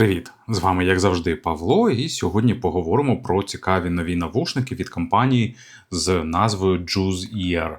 Привіт! З вами, як завжди, Павло, і сьогодні поговоримо про цікаві нові навушники від компанії з назвою Juice Ear.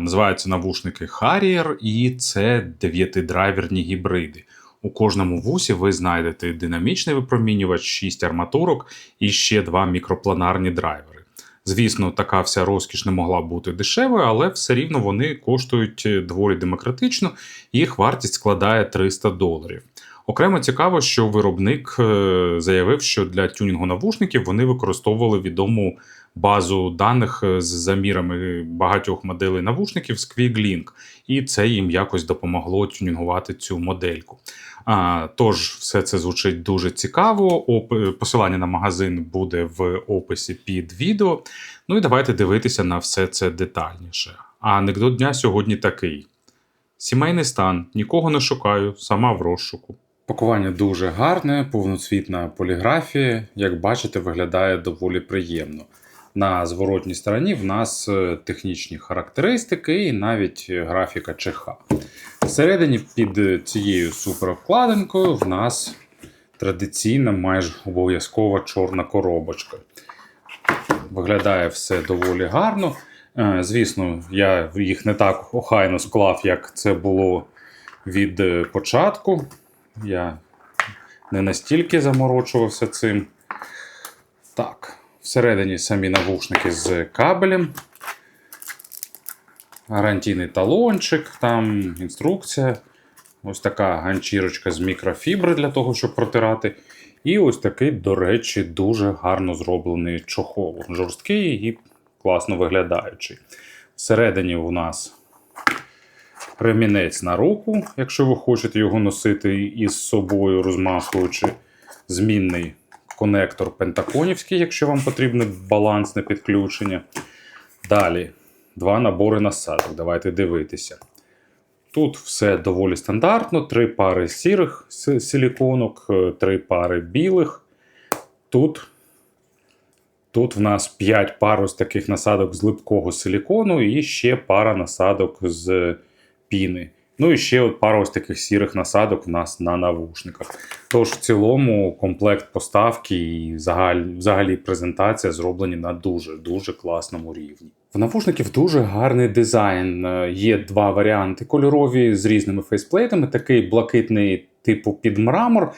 Називаються навушники Harrier, і це дев'ятидрайверні гібриди. У кожному вусі ви знайдете динамічний випромінювач, 6 арматурок і ще два мікропланарні драйвери. Звісно, така вся розкіш не могла бути дешевою, але все рівно вони коштують доволі демократично, їх вартість складає 300 доларів. Окремо цікаво, що виробник е, заявив, що для тюнінгу навушників вони використовували відому базу даних з замірами багатьох моделей навушників Squiglink, і це їм якось допомогло тюнінгувати цю модельку. А, Тож, все це звучить дуже цікаво. Оп... Посилання на магазин буде в описі під відео. Ну і давайте дивитися на все це детальніше. А анекдот дня сьогодні такий: сімейний стан, нікого не шукаю, сама в розшуку. Пакування дуже гарне, повноцвітна поліграфія. Як бачите, виглядає доволі приємно. На зворотній стороні в нас е, технічні характеристики і навіть графіка ЧХ. Всередині під цією суперобкладинкою в нас традиційна, майже обов'язкова чорна коробочка. Виглядає все доволі гарно. Е, Звісно, я їх не так охайно склав, як це було від е, початку. Я не настільки заморочувався цим. Так, всередині самі навушники з кабелем. Гарантійний талончик, там інструкція. Ось така ганчірочка з мікрофібри для того, щоб протирати. І ось такий, до речі, дуже гарно зроблений чохол. Жорсткий і класно виглядаючий. Всередині у нас ремінець на руку, якщо ви хочете його носити із собою, розмахуючи змінний конектор пентаконівський, якщо вам потрібне балансне підключення. Далі два набори насадок. Давайте дивитися. Тут все доволі стандартно: три пари сірих силіконок, три пари білих. Тут Тут в нас 5 пар ось таких насадок з липкого силікону і ще пара насадок з піни. Ну і ще от пара ось таких сірих насадок у нас на навушниках. Тож, в цілому, комплект поставки і взагалі, презентація зроблені на дуже-дуже класному рівні. В навушників дуже гарний дизайн. Е, є два варіанти кольорові з різними фейсплейтами. Такий блакитний, типу під мрамор.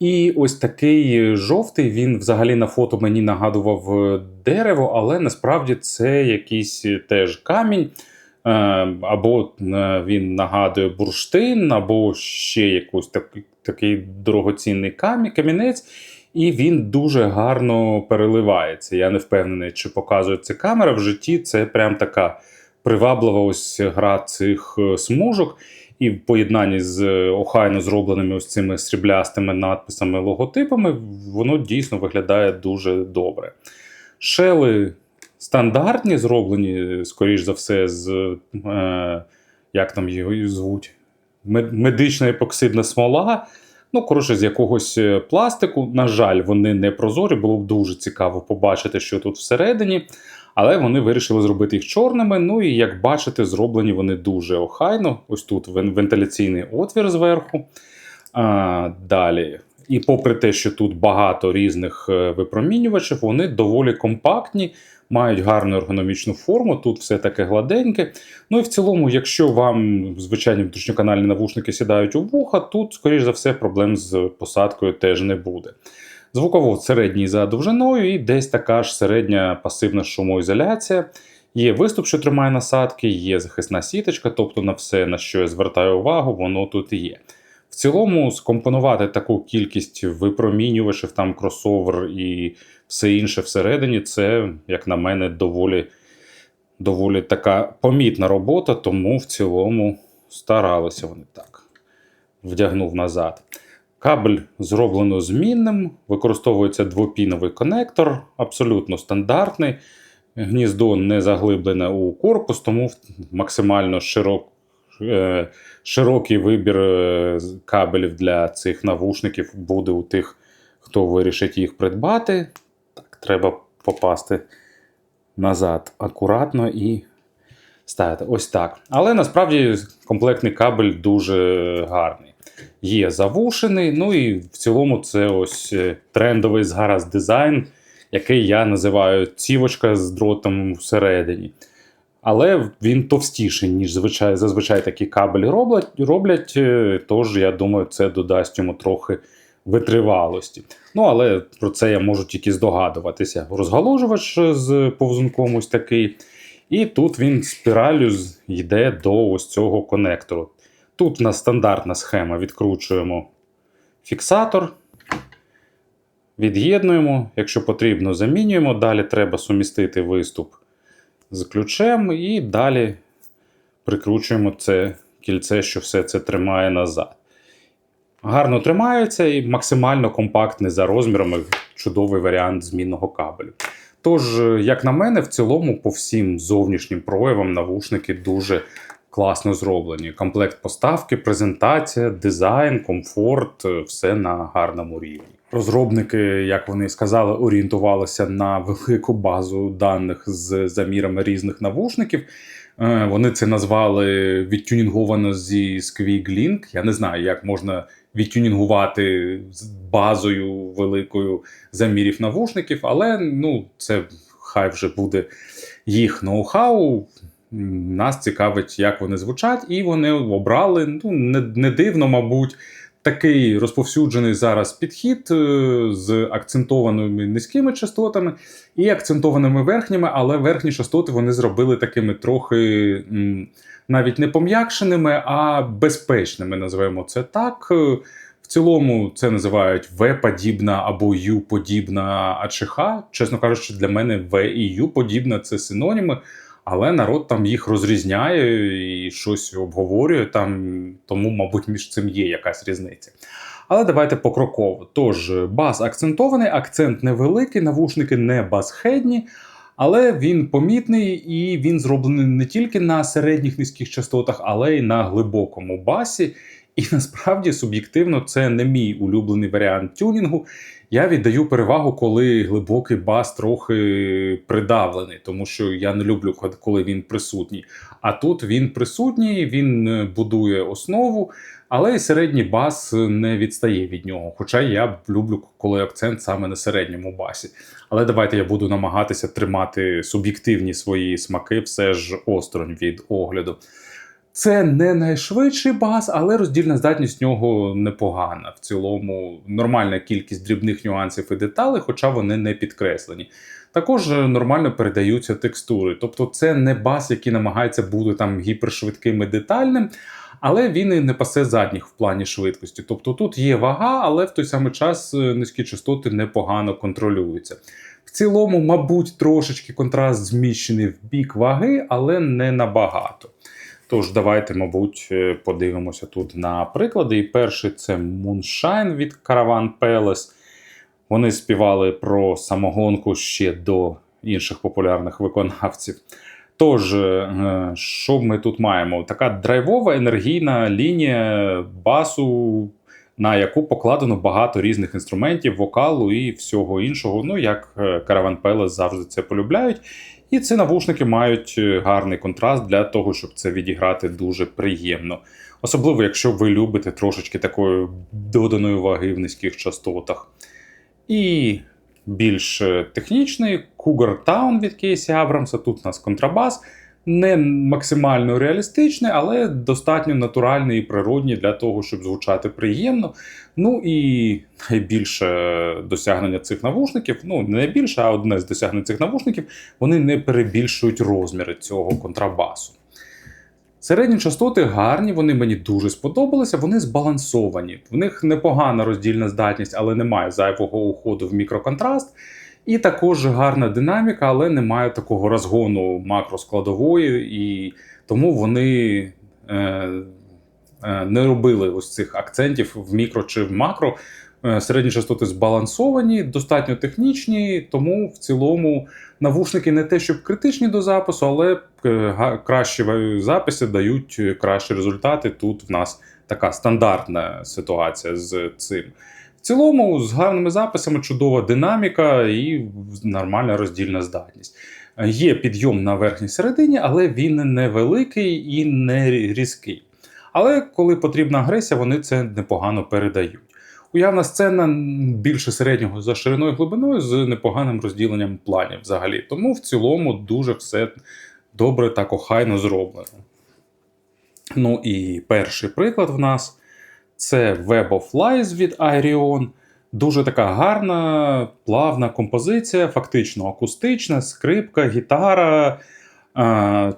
І ось такий жовтий він взагалі на фото мені нагадував е, дерево, але насправді це якийсь теж камінь. Е, або е, він нагадує бурштин, або ще якийсь такий, такий дорогоцінний камінець, і він дуже гарно переливається. Я не впевнений, чи показує це камера в житті. Це прям така приваблива ось гра цих е, смужок. І в поєднанні з охайно зробленими ось цими сріблястими надписами, логотипами, воно дійсно виглядає дуже добре. Шели стандартні, зроблені, скоріш за все, з е, як там його звуть, медична епоксидна смола. Ну, коротше, з якогось е, пластику. На жаль, вони не прозорі, було б дуже цікаво побачити, що тут всередині. Але вони вирішили зробити їх чорними. Ну і як бачите, зроблені вони дуже охайно. Ось тут вентиляційний отвір зверху. А, Далі. І попри те, що тут багато різних е, випромінювачів, вони доволі компактні мають гарну ергономічну форму, тут все таке гладеньке. Ну і в цілому, якщо вам звичайні внутрішньоканальні навушники сідають у вуха, тут, скоріш за все, проблем з посадкою теж не буде. Звуковод середній за довжиною і десь така ж середня пасивна шумоізоляція. Є виступ, що тримає насадки, є захисна сіточка, тобто на все, на що я звертаю увагу, воно тут є. В цілому, скомпонувати таку кількість випромінювачів, там кросовер і все інше всередині, це, як на мене, доволі доволі така помітна робота, тому в цілому старалися вони так. Вдягнув назад. Кабель зроблено змінним, використовується двопіновий конектор, абсолютно стандартний. Гніздо не заглиблене у корпус, тому максимально широк, широкий вибір е, кабелів для цих навушників буде у тих, хто вирішить їх придбати треба попасти назад акуратно і ставити ось так. Але насправді комплектний кабель дуже гарний. є завушений. Ну і в цілому це ось е, трендовий зараз дизайн, який я називаю цівочка з дротом всередині. Але він товстіший, ніж звичай, зазвичай такі кабелі роблять, роблять. е, Тож, я думаю, це додасть йому трохи витривалості. Ну, але про це я можу тільки здогадуватися. Розгалужувач з повзунком ось такий. І тут він спіраллю йде до ось цього конектору. Тут у нас стандартна схема. Відкручуємо фіксатор, від'єднуємо, якщо потрібно, замінюємо. Далі треба сумістити виступ з ключем, і далі прикручуємо це кільце, що все це тримає назад. Гарно тримається і максимально компактний за розмірами, чудовий варіант змінного кабелю. Тож, як на мене, в цілому, по всім зовнішнім проявам навушники дуже класно зроблені. Комплект поставки, презентація, дизайн, комфорт все на гарному рівні. Розробники, як вони сказали, орієнтувалися на велику базу даних з замірами різних навушників. Е, Вони це назвали відтюнінговано зі Squeak Link. Я не знаю, як можна відтюнінгувати з базою великою замірів навушників, але ну, це хай вже буде їх ноу-хау. Нас цікавить, як вони звучать, і вони обрали ну, не, не дивно, мабуть, такий розповсюджений зараз підхід е, з акцентованими низькими частотами і акцентованими верхніми, але верхні частоти вони зробили такими трохи навіть не пом'якшеними, а безпечними, називаємо це так. Е, В цілому це називають В-подібна або Ю-подібна АЧХ. Чесно кажучи, для мене В і Ю-подібна це синоніми, але народ там їх розрізняє і щось обговорює там, тому, мабуть, між цим є якась різниця. Але давайте покроково. Тож, бас акцентований, акцент невеликий, навушники не басхедні, але він помітний і він зроблений не тільки на середніх низьких частотах, але й на глибокому басі. І насправді суб'єктивно це не мій улюблений варіант тюнінгу. Я віддаю перевагу, коли глибокий бас трохи придавлений, тому що я не люблю, коли він присутній. А тут він присутній, він е, будує основу, але й середній бас не відстає від нього. Хоча я люблю, коли акцент саме на середньому басі. Але давайте я буду намагатися тримати суб'єктивні свої смаки, все ж осторонь від огляду. Це не найшвидший бас, але роздільна здатність нього непогана. В цілому нормальна кількість дрібних нюансів і деталей, хоча вони не підкреслені. Також е, нормально передаються текстури. Тобто це не бас, який намагається бути там гіпершвидким і детальним, але він і не пасе задніх в плані швидкості. Тобто тут є вага, але в той самий час е, низькі частоти непогано контролюються. В цілому, мабуть, трошечки контраст зміщений в бік ваги, але не набагато. Тож, давайте, мабуть, е, подивимося тут на приклади. І перший це Moonshine від Caravan Palace. Вони співали про самогонку ще до інших популярних виконавців. Тож, е, що ми тут маємо? Така драйвова енергійна лінія басу, на яку покладено багато різних інструментів, вокалу і всього іншого. Ну, як е, Caravan Palace завжди це полюбляють. І ці навушники мають е, гарний контраст для того, щоб це відіграти дуже приємно. Особливо, якщо ви любите трошечки такої доданої ваги в низьких частотах. І більш е, технічний Cougar Town від Кейсі Абрамса. Тут у нас контрабас. Не максимально реалістичний, але достатньо натуральний і природній для того, щоб звучати приємно. Ну і найбільше досягнення цих навушників, ну не найбільше, а одне з досягнень цих навушників, вони не перебільшують розміри цього контрабасу. Середні частоти гарні, вони мені дуже сподобалися, вони збалансовані. В них непогана роздільна здатність, але немає зайвого уходу в мікроконтраст. І також гарна динаміка, але немає такого розгону макроскладової, і тому вони е, е, не робили ось цих акцентів в мікро чи в макро. Е, Середні частоти збалансовані, достатньо технічні, тому в цілому навушники не те, щоб критичні до запису, але е, кращі записи дають кращі результати. Тут в нас така стандартна ситуація з цим. Цілому, з гарними записами, чудова динаміка і нормальна роздільна здатність. Є підйом на верхній середині, але він невеликий і не різкий. Але коли потрібна агресія, вони це непогано передають. Уявна сцена більше середнього за шириною і глибиною з непоганим розділенням планів взагалі. Тому в цілому дуже все добре та кохайно зроблено. Ну і перший приклад в нас це Web of Lies від Aerion. Дуже така гарна, плавна композиція, фактично акустична, скрипка, гітара,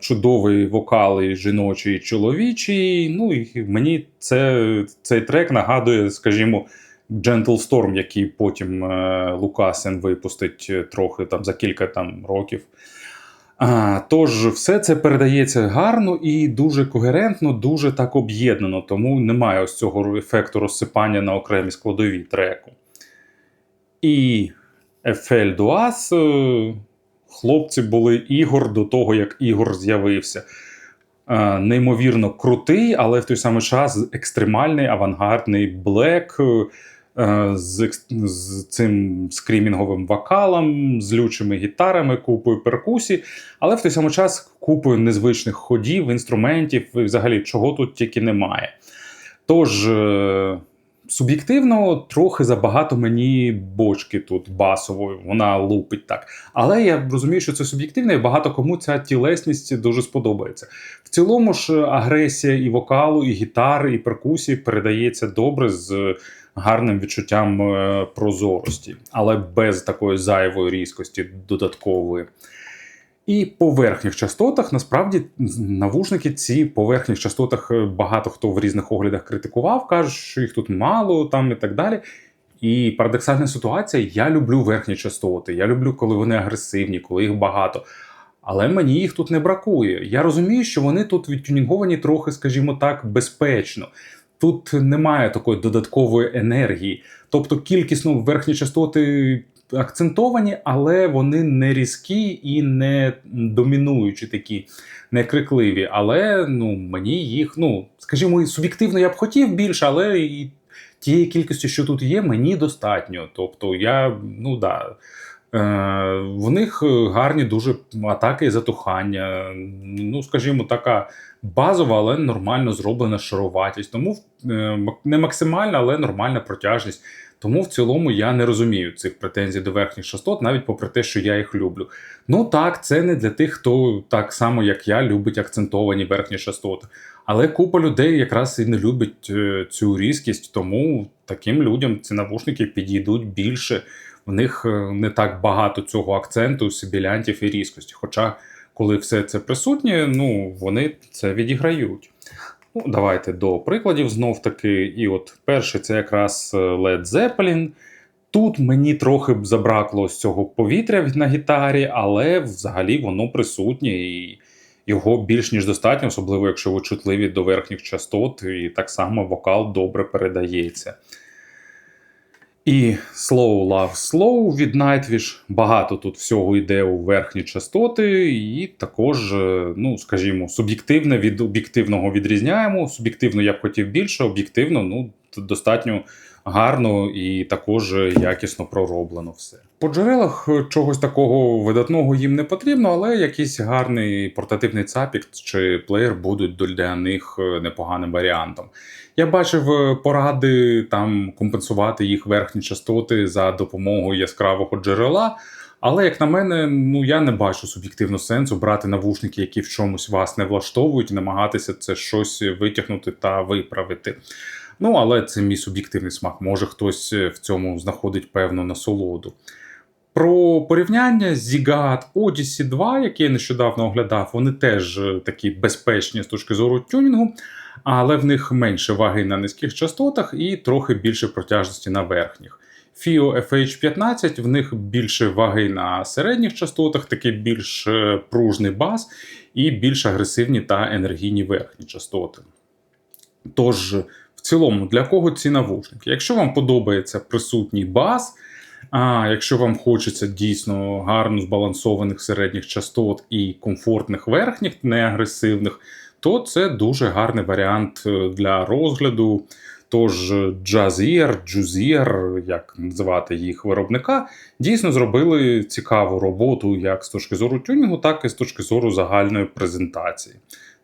чудовий вокал і жіночий і чоловічий. Ну і мені це, цей трек нагадує, скажімо, Gentle Storm, який потім е, Лукасен випустить е, трохи там за кілька там років. А, тож, все це передається гарно і дуже когерентно, дуже так об'єднано, тому немає ось цього ефекту розсипання на окремі складові треку. І Ефель Дуас, е, хлопці були Ігор до того, як Ігор з'явився. Е, Неймовірно крутий, але в той самий час екстремальний, авангардний блек е, з, з цим скрімінговим вокалом, з лючими гітарами, купою перкусій, але в той самий час купою незвичних ходів, інструментів, і взагалі чого тут тільки немає. Тож, е, суб'єктивно, трохи забагато мені бочки тут басової, вона лупить так. Але я розумію, що це суб'єктивно, і багато кому ця тілесність дуже сподобається. В цілому ж агресія і вокалу, і гітари, і перкусії передається добре з гарним відчуттям е, прозорості, але без такої зайвої різкості додаткової. І по верхніх частотах насправді навушники ці по верхніх частотах е, багато хто в різних оглядах критикував, кажуть, що їх тут мало там і так далі. І парадоксальна ситуація: я люблю верхні частоти, я люблю, коли вони агресивні, коли їх багато. Але мені їх тут не бракує. Я розумію, що вони тут відтюнінговані трохи, скажімо так, безпечно. Тут немає такої додаткової енергії. Тобто кількісно верхні частоти акцентовані, але вони не різкі і не домінуючі такі, не крикливі. Але ну, мені їх, ну, скажімо, суб'єктивно я б хотів більше, але і тієї кількості, що тут є, мені достатньо. Тобто, я, ну да. Е, в них гарні дуже атаки і затухання. Ну, скажімо, така базова, але нормально зроблена шаруватість. Тому е, не максимальна, але нормальна протяжність. Тому в цілому я не розумію цих претензій до верхніх частот, навіть попри те, що я їх люблю. Ну так, це не для тих, хто так само, як я, любить акцентовані верхні частоти. Але купа людей якраз і не любить е, цю різкість, тому таким людям ці навушники підійдуть більше. В них е, не так багато цього акценту, сибілянтів і різкості. Хоча, коли все це присутнє, ну вони це відіграють. Ну, давайте до прикладів знов таки. І от перший це якраз е, Led Zeppelin. Тут мені трохи б забракло з цього повітря на гітарі, але взагалі воно присутнє і його більш ніж достатньо, особливо якщо ви чутливі до верхніх частот, і так само вокал добре передається. І Slow Love Slow від Nightwish. Багато тут всього йде у верхні частоти, і також, е, ну, скажімо, суб'єктивне від об'єктивного відрізняємо. Суб'єктивно я б хотів більше, об'єктивно, ну, достатньо гарно і також якісно пророблено все. По джерелах е, чогось такого видатного їм не потрібно, але якийсь гарний портативний цапік чи плеєр будуть для них е, непоганим варіантом. Я бачив е, поради там компенсувати їх верхні частоти за допомогою яскравого джерела. Але, як на мене, ну я не бачу суб'єктивно сенсу брати навушники, які в чомусь вас не влаштовують, і намагатися це щось витягнути та виправити. Ну, але це мій суб'єктивний смак. Може хтось в цьому знаходить певну насолоду. Про порівняння Zigat Odyssey 2, який я нещодавно оглядав, вони теж е, такі безпечні з точки зору тюнінгу, але в них менше ваги на низьких частотах і трохи більше протяжності на верхніх. FIO FH15 в них більше ваги на середніх частотах, такий більш е, пружний бас і більш агресивні та енергійні верхні частоти. Тож, в цілому, для кого ці навушники? Якщо вам подобається присутній бас, а якщо вам хочеться дійсно гарно збалансованих середніх частот і комфортних верхніх, неагресивних, то це дуже гарний варіант е, для розгляду. Тож Jazier, Juzier, як називати їх виробника, дійсно зробили цікаву роботу як з точки зору тюнінгу, так і з точки зору загальної презентації.